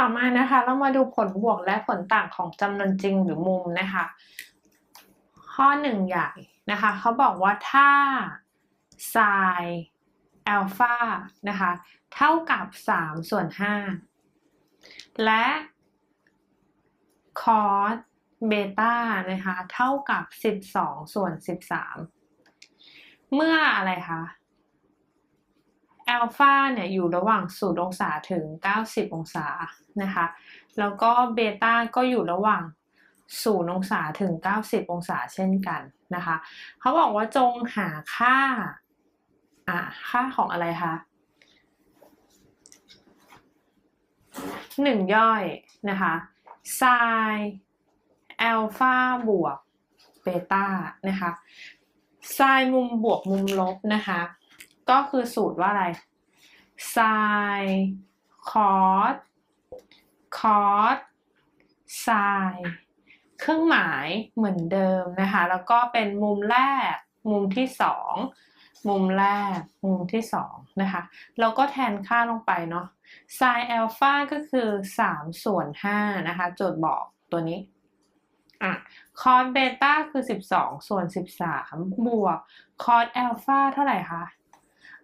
ต่อมานะคะ เรามาดูผลบวกและผลต่างของจำนวนจริงหรือมุมนะคะ ข้อหนึ่งใหญ่นะคะเขาบอกว่าถ้า sin อัลฟานะคะเท่ากับ 3 ส่วน 5 และ cos เบต้านะคะเท่ากับ 12 ส่วน 13 เมื่ออะไรคะ อัลฟาเนี่ยอยู่ระหว่าง 0 องศาถึง 90 องศานะคะ แล้วก็เบต้าก็อยู่ระหว่าง 0 องศาถึง 90 องศาเช่นกันนะคะ เขาบอกว่าจงหาค่า อะค่าของอะไรคะหนึ่งย่อยนะคะ sin อัลฟาบวกเบต้านะคะ sin มุมบวกมุมลบนะคะ ก็คือสูตรว่าอะไร sin cos cos sin เครื่องหมายเหมือนเดิมนะคะ แล้วก็เป็นมุมแรก มุมที่สองมุมแรก มุมที่สองนะคะแล้วก็แทนค่าลงไปเนาะ sin alpha ก็คือ 3 ส่วน 5 นะคะ โจทย์บอกตัวนี้อะ cos beta คือ 12 ส่วน 13 บวก cos alpha เท่าไหร่คะ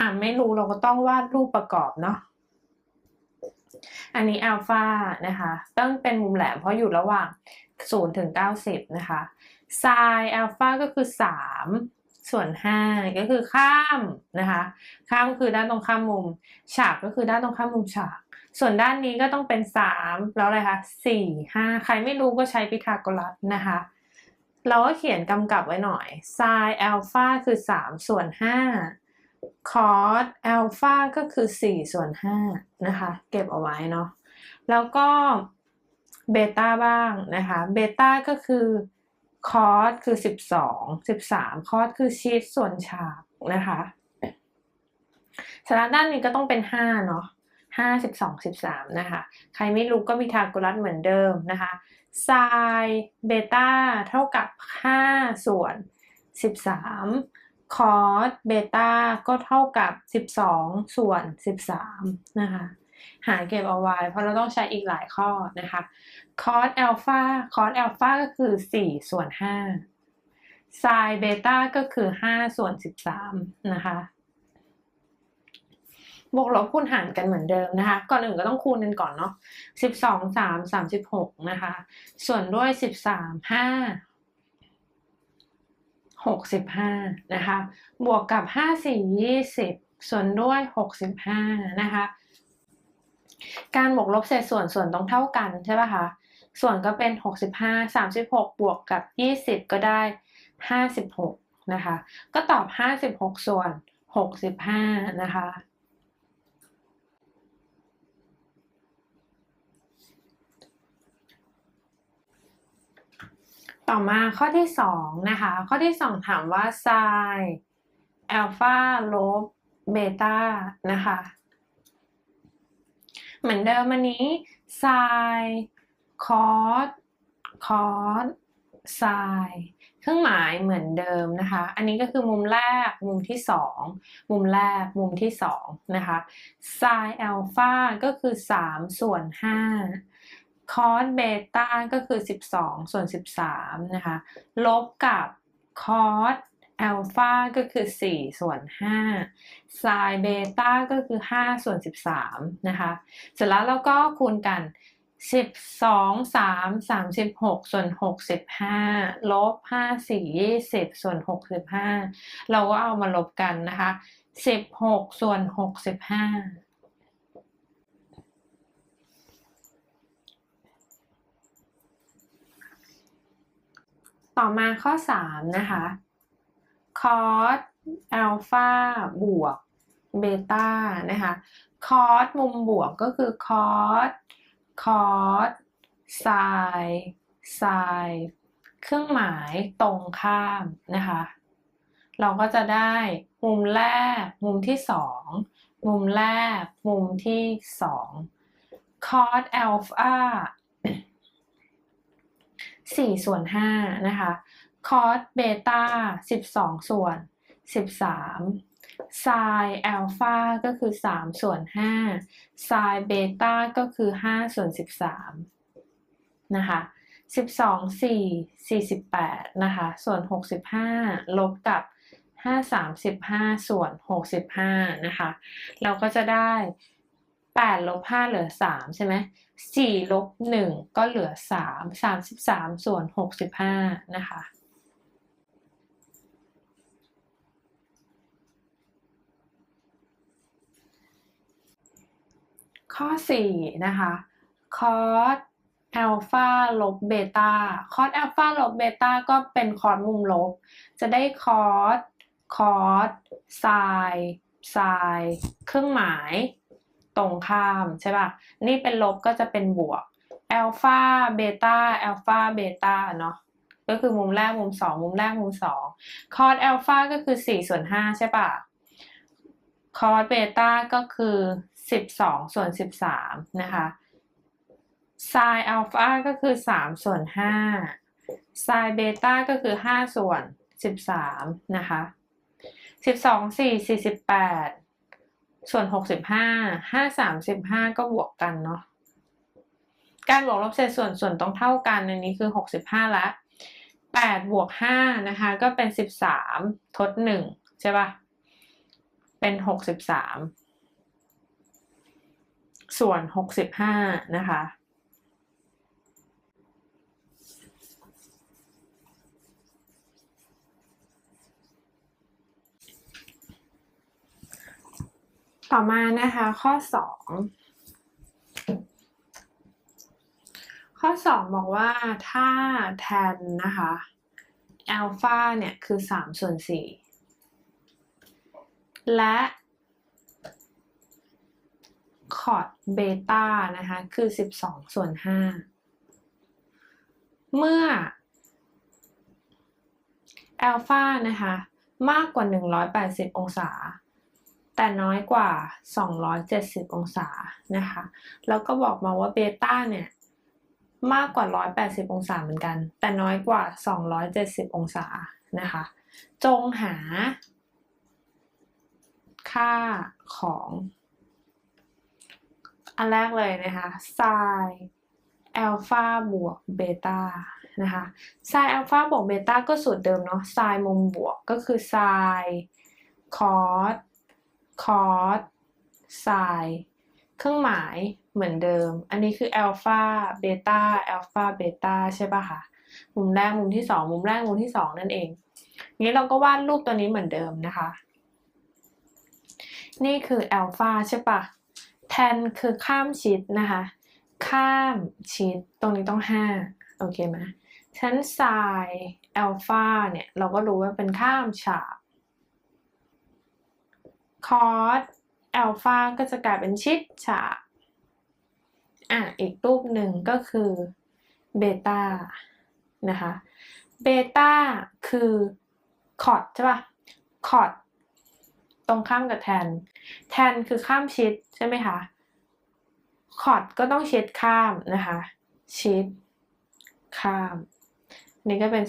อะไม่รู้เราก็ต้องวาดรูปประกอบเนาะอันนี้อัลฟานะคะต้องเป็นมุมแหลมเพราะอยู่ระหว่าง 0 ถึง 90 นะคะ sin อัลฟาก็คือ 3 ส่วน 5 ก็คือข้ามนะคะข้ามคือด้านตรงข้ามมุม ฉากก็คือด้านตรงข้ามมุมฉาก ส่วนด้านนี้ก็ต้องเป็น 3 แล้วอะไรคะ 4 5 ใครไม่รู้ก็ใช้พีทาโกรัสนะคะเราก็เขียนกำกับไว้หน่อย sin อัลฟาคือ 3 ส่วน 5 cos อัลฟาก็คือ 4 ส่วน 5 นะคะ เก็บเอาไว้เนาะแล้วก็เบต้าบ้างนะคะเบต้าก็คือ cos คือ 12 13 cos คือชีสส่วนฉากนะคะสาระด้านนี้ก็ต้องเป็น 5 เนาะ5 12 13นะคะ ใครไม่รู้ก็มีทาโกรัสเหมือนเดิมนะคะ sin เบต้าเท่ากับ5ส่วน 13 cos เบต้าก็เท่ากับ 12 ส่วน 13 นะคะ หารเก็บเอาไว้เพราะเราต้องใช้อีกหลายข้อนะคะ cos alpha cos alpha ก็คือ 4 ส่วน5 sin beta ก็คือ 5 ส่วน 13 นะคะบวกลบคูณหารกันเหมือนเดิมนะคะ ก่อนอื่นก็ต้องคูณกันก่อนเนาะ12 3 36 นะคะ ส่วนด้วย 13 5 65 นะคะ บวกกับ 5 4 20 ส่วนด้วย 65 นะคะ การบวกลบเศษส่วนส่วนต้องเท่ากันใช่ป่ะคะ ส่วนก็เป็น 65 36 บวกกับ 20 ก็ได้ 56 นะคะ ก็ตอบ 56 ส่วน 65 นะคะ ต่อมาข้อที่2นะคะ ข้อที่ 2 ถามว่า sin อัลฟาลบเบต้านะคะ เหมือนเดิมอันนี้ sin cos cos sin เครื่องหมายเหมือนเดิมนะคะ อันนี้ก็คือมุมแรก มุมที่ 2 มุมแรก มุมที่ 2 นะคะ sin alpha ก็คือ 3 ส่วน 5 cos beta ก็คือ 12 ส่วน 13 นะคะ ลบกับ cos อัลฟาก็คือ 4 ส่วน5 sin เบต้าก็คือ 5 ส่วน 13 นะคะ เสร็จแล้วเราก็คูณกัน 12 3 36 ส่วน 65 ลบ 5 4 20 ส่วน 65 เราก็เอามาลบกันนะคะ 16 ส่วน 65 ต่อมาข้อ 3 นะคะคอสอัลฟาบวกเบต้านะคะคอสมุมบวกก็คือคอสคอสไซไซเครื่องหมายตรงข้ามนะคะ เราก็จะได้มุมแรก มุมที่ 2 มุมแรก มุมที่ 2 cos อัลฟา 4 ส่วน 5 นะคะ คอสเบต้า 12 ส่วน 13ไซน์แอลฟาก็คือ 3 ส่วน 5ไซน์เบต้าก็คือ 5 ส่วน 13 นะคะ 12 4 48 นะคะ ส่วน 65 ลบกับ 5 35 ส่วน 65 นะคะ เราก็จะได้ 8ลบ5เหลือ 3 ใช่ไหม4ลบ1ก็เหลือ 3 33 ส่วน 65 นะคะ ข้อ 4 นะคะ cos อัลฟาลบเบต้า cos อัลฟาลบเบต้าก็เป็นคอสมุมลบ จะได้ cos cos sin sin เครื่องหมาย ตรงข้ามใช่ป่ะ นี่เป็นลบก็จะเป็นบวกอัลฟาเบต้าอัลฟาเบต้าเนาะก็คือมุมแรกมุมสองมุมแรกมุมสอง cos อัลฟาก็คือ4ส่วน5ใช่ป่ะ cos เบต้าก็คือ12ส่วน13นะคะ sin อัลฟาก็คือ3ส่วน5 sin เบต้าก็คือ5ส่วน13นะคะ12 4 48ส่ ส่วน65 5 35ก็บวกกันเนาะการบวกลบเศษส่วนส่วนต้องเท่ากันอันนี้คือ65ละ8บวก5นะคะ ก็เป็น13ทด1ใช่ปะเป็น63ส่วน65นะคะ ต่อมานะคะข้อ2ข้อ2บอกว่าถ้าแทนนะคะอัลฟาเนี่ยคือ3ส่วน4และคอร์ดเบต้านะคะคือ12ส่วน5เมื่ออัลฟานะคะมากกว่า 180 องศา แต่น้อยกว่า 270 องศานะคะ แล้วก็บอกมาว่าเบต้าเนี่ยมากกว่า 180 องศาเหมือนกัน แต่น้อยกว่า 270 องศานะคะ จงหา ค่าของ อันแรกเลยนะคะ sin อัลฟาบวกเบต้านะคะ sin อัลฟาบวกเบต้าก็สูตรเดิมเนาะ sin มุมบวกก็คือไซคอส sin cos cos sin เครื่องหมายเหมือนเดิม อันนี้คืออัลฟาเบต้าอัลฟาเบต้าใช่ป่ะคะมุมแรกมุมที่สองมุมแรกมุมที่สองนั่นเองนี้เราก็วาดรูปตัวนี้เหมือนเดิมนะคะ นี่คืออัลฟาใช่ปะแทนคือข้ามชิดนะคะ ข้ามชิดตรงนี้ต้อง5โอเคไหมฉันไซน์อัลฟาเนี่ย เราก็รู้ว่าเป็นข้ามฉาก คอสอัลฟาก็จะกลายเป็นชิดฉากอะอีกรูปหนึ่งก็คือเบต้านะคะเบต้าคือคอร์ดใช่ปะคอร์ดตรงข้ามกับแทน แทนคือข้ามชิดใช่ไหมคะคอร์ดก็ต้องชิดข้ามนะคะ ชิดข้าม นี่ก็เป็น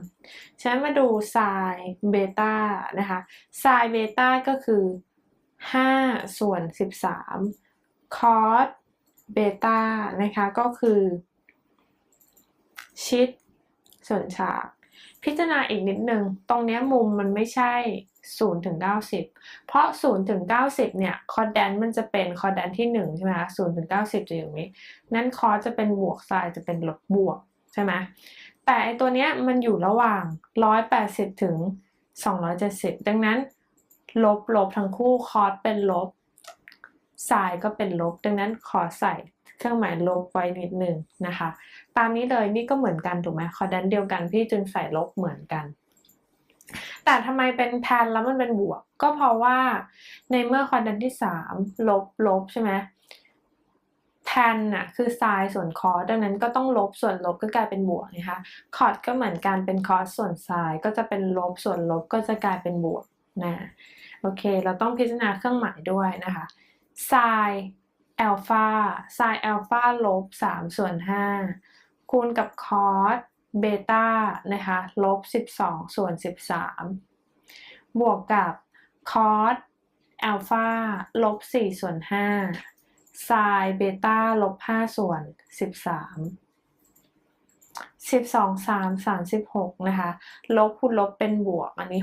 13 ฉะนั้นมาดูไซน์เบต้านะคะไซน์เบต้าก็คือ 5 ส่วน 13 คอสเบต้านะคะก็คือ ชิดส่วนฉาก พิจารณาอีกนิดนึง ตรงนี้มุมมันไม่ใช่ 0 ถึง 90 เพราะ 0 ถึง 90 เนี่ย คอร์ดแดนมันจะเป็นคอร์ดแดนที่ 1 ใช่ไหมคะ0ถึง 90 จะอยู่นี้ นั้นคอร์จะเป็นบวกไซน์จะเป็นลบบวกใช่ไหม แต่ไอตัวเนี้ยมันอยู่ระหว่าง 180 ถึง 270 ดังนั้น ลบลบทั้งคู่คอร์สเป็นลบไซน์ก็เป็นลบ ดังนั้นขอใส่เครื่องหมายลบไว้นิดหนึ่งนะคะ ตามนี้เลยนี่ก็เหมือนกันถูกไหมคอดแดนเดียวกันพี่จึงใส่ลบเหมือนกัน แต่ทำไมเป็นแทนแล้วมันเป็นบวก ก็เพราะว่าในเมื่อคอดแดนที่ 3 ลบลบใช่ไหม แทนน่ะคือไซน์ส่วนคอสดังนั้นก็ต้องลบส่วนลบก็กลายเป็นบวกนะคะคอร์ดก็เหมือนกันเป็นคอสส่วนไซน์ก็จะเป็นลบส่วนลบก็จะกลายเป็นบวกนะโอเค เราต้องพิจารณาเครื่องหมายด้วยนะคะไซน์อัลฟาไซน์อัลฟาลบ3ส่วน5คูณกับคอสเบต้านะคะลบ 12 ส่วน 13 บวกกับคอสแอลฟาลบ4ส่วน5 ไซน์เบต้าลบ5ส่วน13 12 3 36นะคะ ลบคูณลบเป็นบวก อันนี้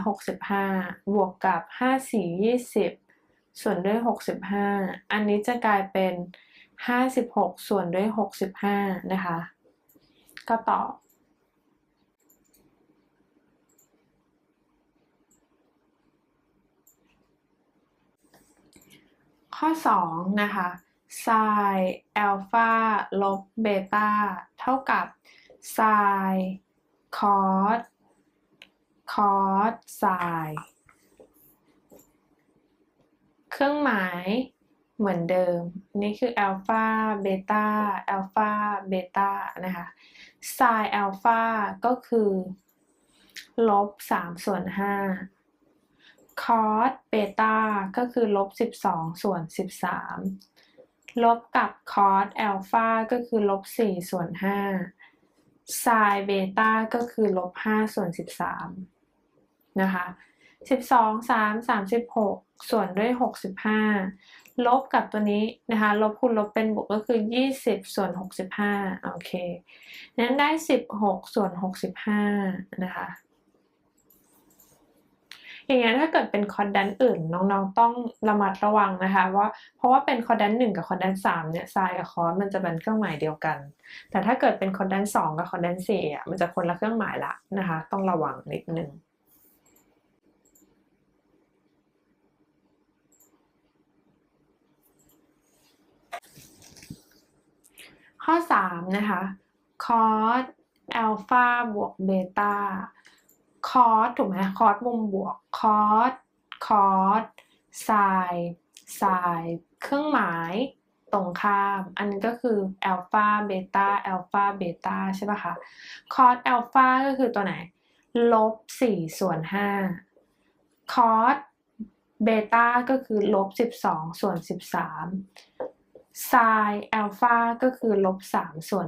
65บวกกับ5 4 20ส่วนด้วย65อันนี้จะกลายเป็น56ส่วนด้วย65นะคะ ก็ตอบข้อ 2 นะคะ ไซน์แอลฟาลบเบต้าเท่ากับไซน์คอสคอสไซน์เครื่องหมายเหมือนเดิม นี่คืออัลฟาเบต้าอัลฟาเบต้านะคะไซน์อัลฟาก็คือ ลบ3ส่วน5คอสเบต้าก็คือลบ12ส่วน13 ลบกับคอสอัลฟาก็คือลบ4ส่วน5ไซน์เบต้าก็คือลบ5ส่วน13นะคะ12 3 36ส่วนด้วย65ลบกับตัวนี้นะคะ ลบคูณลบเป็นบวกก็คือ20ส่วน65โอเคนั้นได้16ส่วน65นะคะ อย่างเงี้ยถ้าเกิดเป็นคอร์ดแดนอื่นน้องๆต้องระมัดระวังนะคะว่าเพราะว่าเป็นคอร์ดแดนหนึ่งกับคอร์ดแดนสามเนี่ยไซน์กับคอร์ดมันจะเป็นเครื่องหมายเดียวกัน แต่ถ้าเกิดเป็นคอร์ดแดนสองกับคอร์ดแดนสี่อะมันจะคนละเครื่องหมายละนะคะ ต้องระวังนิดนึงข้อ 3 นะคะคอสอัลฟาบวกเบต้า คอสถูกไหมคอสมุมบวกคอสคอสไซน์ไซน์เครื่องหมายตรงข้าม อันนี้ก็คืออัลฟาเบต้าอัลฟาเบต้าใช่ปะคะคอสอัลฟาก็คือตัวไหน ลบ4ส่วน5คอสเบต้าก็คือลบ12ส่วน13ไซน์อัลฟาก็คือลบ3ส่วน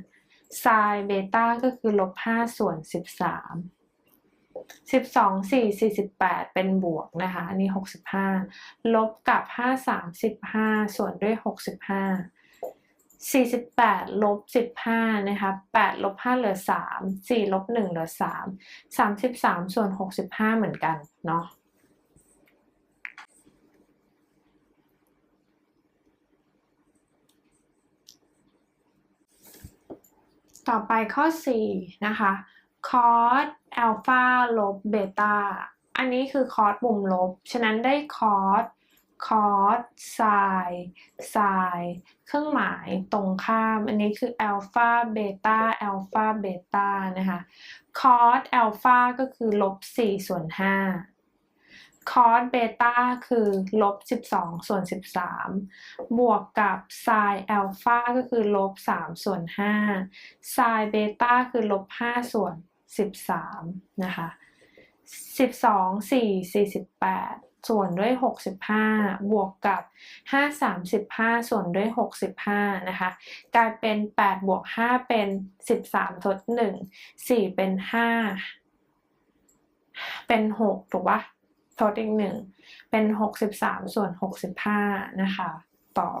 5ไซน์เบต้าก็คือลบ5ส่วน13 สิบสองสี่สี่สิบแปดเป็นบวกนะคะ อันนี้หกสิบห้าลบกับห้าสามสิบห้าส่วนด้วยหกสิบห้าสี่สิบแปดลบสิบห้านะคะแปดลบห้าเหลือสามสี่ลบหนึ่งเหลือสามสามสิบสามส่วนหกสิบห้าเหมือนกันเนาะต่อไปข้อ 4 นะคะ อสอัลฟาลบเบต้าอันนี้คือคอสมุมลบ ฉะนั้นได้คอสคอสไซน์ไซน์เครื่องหมายตรงข้าม อันนี้คืออัลฟาเบต้าอัลฟาเบต้านะคะคอสอัลฟาก็คือลบ4ส่วน5คอสเบต้าคือลบ12ส่วน13 บวกกับไซน์อัลฟาก็คือลบ3ส่วน5ไซน์เบต้าคือลบ5ส่วน 13 นะคะ 12 4 48 ส่วนด้วย 65 บวกกับ 5 35 ส่วนด้วย 65 นะคะ กลายเป็น 8 บวก 5 เป็น 13 ทด 1 4 เป็น 5 เป็น 6 ถูกปะทดอีก 1 เป็น 63 ส่วน 65 นะคะ ตอบ